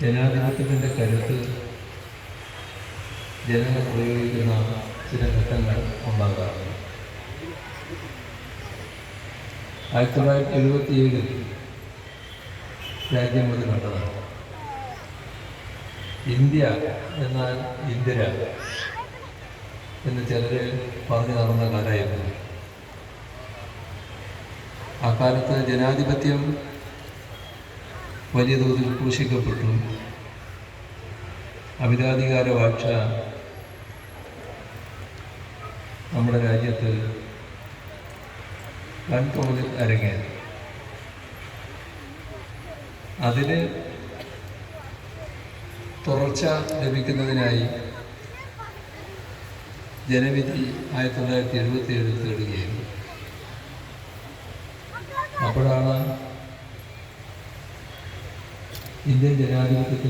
ജനാധിപത്യത്തിന്റെ കരുത്ത് ജനങ്ങൾ പ്രയോഗിക്കുന്ന ചില ഘട്ടങ്ങൾ ഉണ്ടാകാറുണ്ട്. ആയിരത്തി തൊള്ളായിരത്തി എഴുപത്തി ഏഴിൽ രാജ്യം ഒരു കണ്ടതാണ്. ഇന്ത്യ എന്നാൽ ഇന്ദിര എന്ന് ചിലർ പറഞ്ഞു നടന്ന കാലമായിരുന്നു. ആ കാലത്ത് ജനാധിപത്യം വലിയ തോതിൽ ക്രൂശിക്കപ്പെട്ടു. അമിതാധികാര വാഴ്ച നമ്മുടെ രാജ്യത്ത് വൻതോതിൽ അരങ്ങേറി. അതിന് തുടർച്ച ലഭിക്കുന്നതിനായി ജനവിധി ആയിരത്തി തൊള്ളായിരത്തി എഴുപത്തി ഏഴിൽ തേടുകയായിരുന്നു. അപ്പോഴാണ് ഇന്ത്യൻ ജനാധിപത്യത്തിൽ